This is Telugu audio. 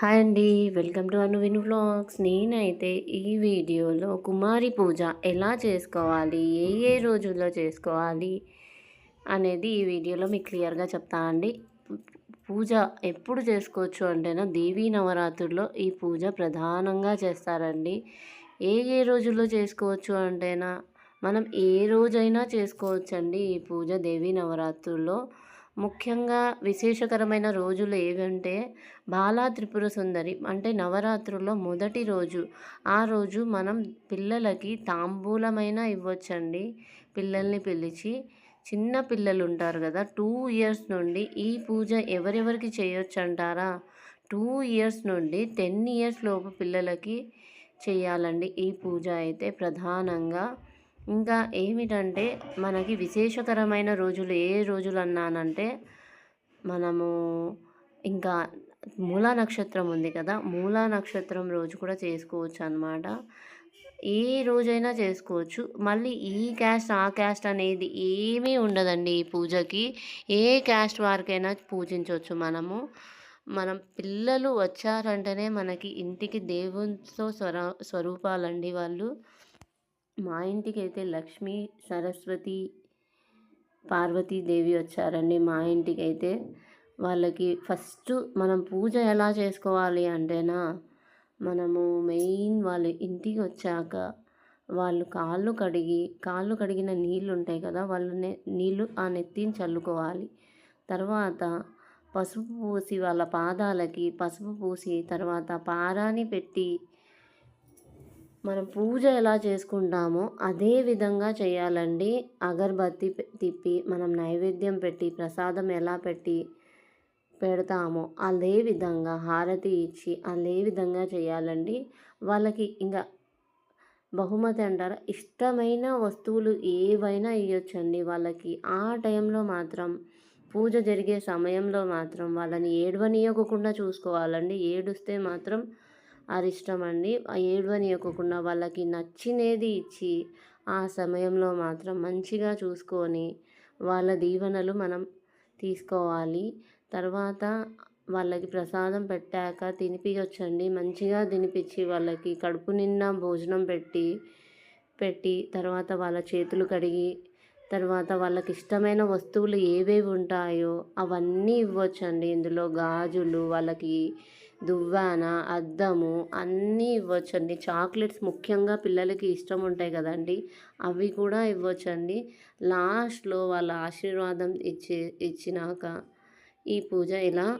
హాయ్ అండి వెల్కమ్ టు అను విను వ్లాగ్స్. నేనైతే ఈ వీడియోలో కుమారి పూజ ఎలా చేసుకోవాలి ఏ ఏ రోజుల్లో చేసుకోవాలి అనేది ఈ వీడియోలో మీకు క్లియర్గా చెప్తా అండి. పూజ ఎప్పుడు చేసుకోవచ్చు అంటేనా దేవీ నవరాత్రుల్లో ఈ పూజ ప్రధానంగా చేస్తారండి. ఏ ఏ రోజుల్లో చేసుకోవచ్చు అంటేనా మనం ఏ రోజైనా చేసుకోవచ్చండి ఈ పూజ దేవీ నవరాత్రుల్లో. ముఖ్యంగా విశేషకరమైన రోజులు ఏవంటే బాలా త్రిపుర సుందరి అంటే నవరాత్రుల్లో మొదటి రోజు. ఆ రోజు మనం పిల్లలకి తాంబూలమైన ఇవ్వచ్చండి. పిల్లల్ని పిలిచి చిన్న పిల్లలు ఉంటారు కదా టూ ఇయర్స్ నుండి ఈ పూజ ఎవరెవరికి చేయొచ్చు అంటారా టూ ఇయర్స్ నుండి టెన్ ఇయర్స్ లోపు పిల్లలకి చేయాలండి ఈ పూజ అయితే ప్రధానంగా. ఇంకా ఏమిటంటే మనకి విశేషకరమైన రోజులు ఏ రోజులు అన్నానంటే మనము ఇంకా మూలా నక్షత్రం ఉంది కదా మూలా నక్షత్రం రోజు కూడా చేసుకోవచ్చు అనమాట ఏ రోజైనా చేసుకోవచ్చు. మళ్ళీ ఈ క్యాస్ట్ ఆ క్యాస్ట్ అనేది ఏమీ ఉండదండి ఈ పూజకి. ఏ క్యాస్ట్ వారికైనా పూజించవచ్చు మనము. మనం పిల్లలు వచ్చారంటేనే మనకి ఇంటికి దేవునితో స్వర స్వరూపాలండి వాళ్ళు. మా ఇంటికి అయితే లక్ష్మీ సరస్వతి పార్వతీదేవి వచ్చారండి. మా ఇంటికి అయితే వాళ్ళకి ఫస్ట్ మనం పూజ ఎలా చేసుకోవాలి అంటేనా మనము మెయిన్ వాళ్ళ ఇంటికి వచ్చాక వాళ్ళు కాళ్ళు కడిగి కాళ్ళు కడిగిన నీళ్ళు ఉంటాయి కదా వాళ్ళు నీళ్ళు ఆ నెత్తిని చల్లుకోవాలి. తర్వాత పసుపు పూసి వాళ్ళ పాదాలకి పసుపు పూసి తర్వాత పారాని పెట్టి మనం పూజ ఎలా చేసుకుంటామో అదే విధంగా చేయాలండి. అగరబత్తి తిప్పి మనం నైవేద్యం పెట్టి ప్రసాదం ఎలా పెట్టి పెడతామో అదే విధంగా హారతి ఇచ్చి అదే విధంగా చేయాలండి. వాళ్ళకి ఇంకా బహుమతి అంటారా? ఇష్టమైన వస్తువులు ఏవైనా ఇవ్వచ్చండి వాళ్ళకి. ఆ టైంలో మాత్రం పూజ జరిగే సమయంలో మాత్రం వాళ్ళని ఏడవనీయకుండా చూసుకోవాలండి. ఏడుస్తే మాత్రం అరిష్టం అండి ఏడవనియకుండా వాళ్ళకి నచ్చినది ఇచ్చి ఆ సమయంలో మాత్రం మంచిగా చూసుకొని వాళ్ళ దీవెనలు మనం తీసుకోవాలి. తర్వాత వాళ్ళకి ప్రసాదం పెట్టాక తినిపించండి మంచిగా తినిపించి వాళ్ళకి కడుపు నిండా భోజనం పెట్టి పెట్టి తర్వాత వాళ్ళ చేతులు కడిగి తర్వాత వాళ్ళకి ఇష్టమైన వస్తువులు ఏవేవి ఉంటాయో అవన్నీ ఇవ్వచ్చండి. ఇందులో గాజులు వాళ్ళకి దువ్వాన అద్దము అన్నీ ఇవ్వచ్చండి. చాక్లెట్స్ ముఖ్యంగా పిల్లలకి ఇష్టం ఉంటాయి కదండి. అవి కూడా ఇవ్వచ్చండి. లాస్ట్లో వాళ్ళ ఆశీర్వాదం ఇచ్చి ఇచ్చినాక ఈ పూజ ఇలా